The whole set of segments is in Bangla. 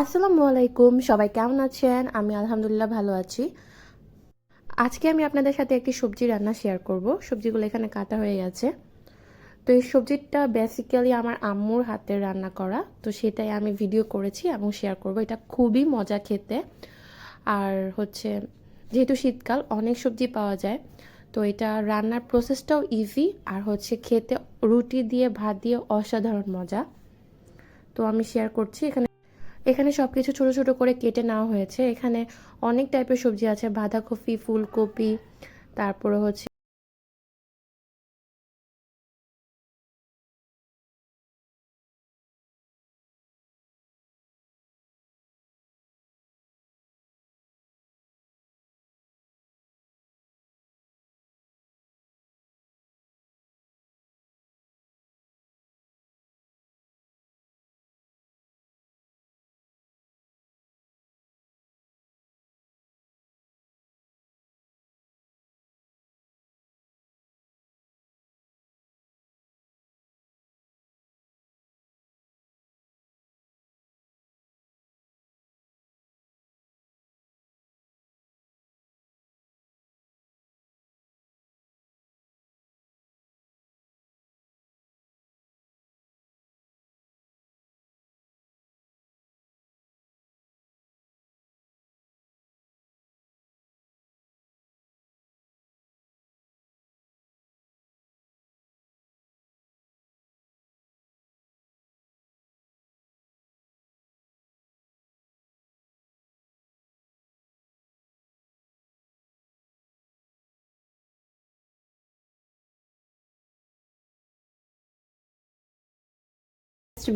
আসসালামু আলাইকুম সবাই কেমন আছেন? আমি আলহামদুলিল্লাহ ভালো আছি। আজকে আমি আপনাদের সাথে একটি সবজি রান্না শেয়ার করব। সবজিগুলো এখানে কাটা হয়ে গেছে। তো এই সবজিটা বেসিক্যালি আমার আম্মুর হাতের রান্না করা। তো সেটাই আমি ভিডিও করেছি এবং শেয়ার করব। এটা খুবই মজা খেতে। আর হচ্ছে, যেহেতু শীতকাল, অনেক সবজি পাওয়া যায়। তো এটা রান্নার প্রসেসটাও ইজি আর হচ্ছে, খেতে রুটি দিয়ে, ভাত দিয়ে অসাধারণ মজা। তো আমি শেয়ার করছি এখানে এখানে সব কিছু ছোটো ছোটো করে কেটে নেওয়া হয়েছে। এখানে অনেক টাইপের সবজি আছে, বাঁধাকপি, ফুলকপি, তারপরে হচ্ছে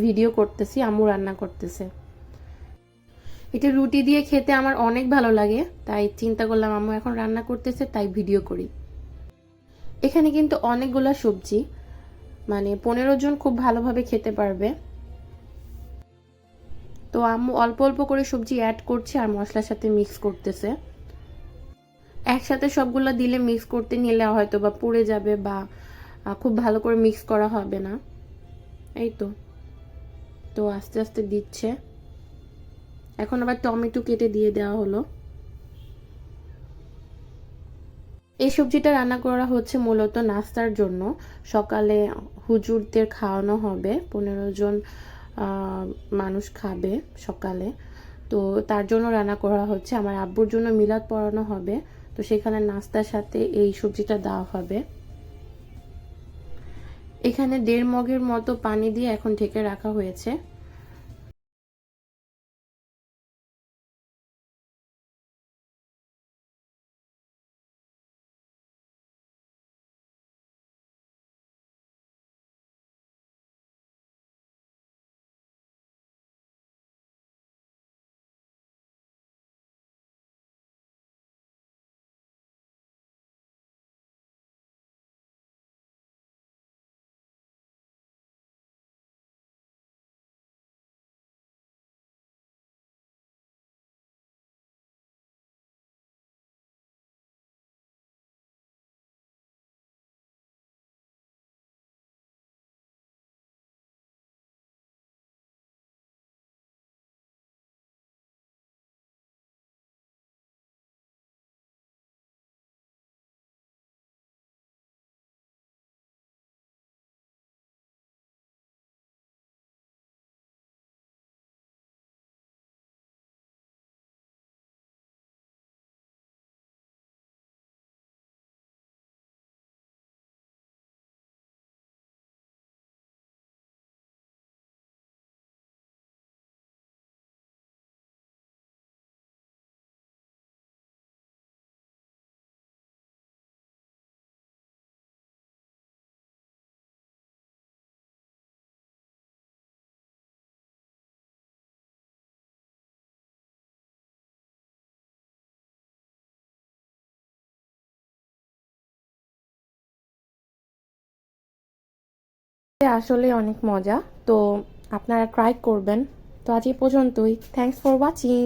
ভিডিও করতেছি, আম্মু রান্না করতেছে। এটা রুটি দিয়ে খেতে আমার অনেক ভালো লাগে, তাই চিন্তা করলাম আম্মু এখন রান্না করতেছে, তাই ভিডিও করি। এখানে কিন্তু অনেকগুলো সবজি মানে পনেরো জন খুব ভালোভাবে খেতে পারবে। তো আম্মু অল্প অল্প করে সবজি অ্যাড করছে আর মশলার সাথে মিক্স করতেছে। একসাথে সবগুলো দিলে মিক্স করতে নিলে হয়তো বা পুড়ে যাবে বা খুব ভালো করে মিক্স করা হবে না। এই তো। তো আস্তে আস্তে দিচ্ছে। এখন আবার টমেটো কেটে দিয়ে দেওয়া হলো। এই সবজিটা রান্না করা হচ্ছে মূলত নাস্তার জন্য। সকালে হুজুরদের খাওয়ানো হবে, পনেরো জন মানুষ খাবে সকালে। তো তার জন্য রান্না করা হচ্ছে। আমার আব্বুর জন্য মিলাদ পড়ানো হবে। তো সেখানে নাস্তার সাথে এই সবজিটা দেওয়া হবে। এখানে দেড় মগের মতো পানি দিয়ে এখন ঢেকে রাখা হয়েছে। আসলে অনেক মজা। তো আপনারা ট্রাই করবেন। তো আজ এই পর্যন্তই। Thanks for watching